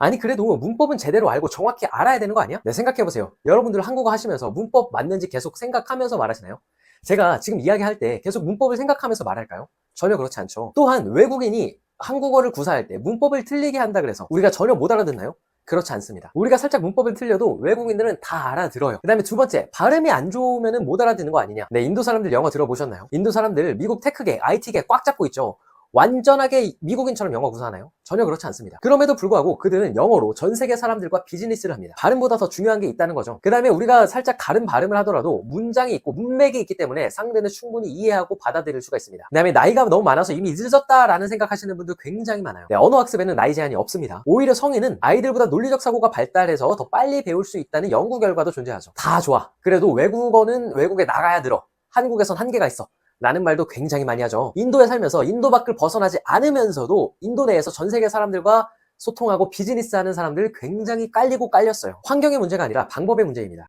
아니 그래도 문법은 제대로 알고 정확히 알아야 되는 거 아니야? 네 생각해보세요 여러분들 한국어 하시면서 문법 맞는지 계속 생각하면서 말하시나요? 제가 지금 이야기할 때 계속 문법을 생각하면서 말할까요? 전혀 그렇지 않죠 또한 외국인이 한국어를 구사할 때 문법을 틀리게 한다 그래서 우리가 전혀 못 알아듣나요? 그렇지 않습니다. 우리가 살짝 문법을 틀려도 외국인들은 다 알아들어요. 그 다음에 두 번째, 발음이 안 좋으면 못 알아듣는 거 아니냐. 네, 인도 사람들 영어 들어보셨나요? 인도 사람들 미국 테크계, IT계 꽉 잡고 있죠. 완전하게 미국인처럼 영어 구사하나요? 전혀 그렇지 않습니다. 그럼에도 불구하고 그들은 영어로 전 세계 사람들과 비즈니스를 합니다. 발음보다 더 중요한 게 있다는 거죠. 그 다음에 우리가 살짝 다른 발음을 하더라도 문장이 있고 문맥이 있기 때문에 상대는 충분히 이해하고 받아들일 수가 있습니다. 그 다음에 나이가 너무 많아서 이미 늦었다라는 생각하시는 분들 굉장히 많아요. 네, 언어 학습에는 나이 제한이 없습니다. 오히려 성인은 아이들보다 논리적 사고가 발달해서 더 빨리 배울 수 있다는 연구 결과도 존재하죠. 다 좋아. 그래도 외국어는 외국에 나가야 들어. 한국에선 한계가 있어. 라는 말도 굉장히 많이 하죠. 인도에 살면서 인도 밖을 벗어나지 않으면서도 인도 내에서 전 세계 사람들과 소통하고 비즈니스 하는 사람들 굉장히 깔리고 깔렸어요. 환경의 문제가 아니라 방법의 문제입니다.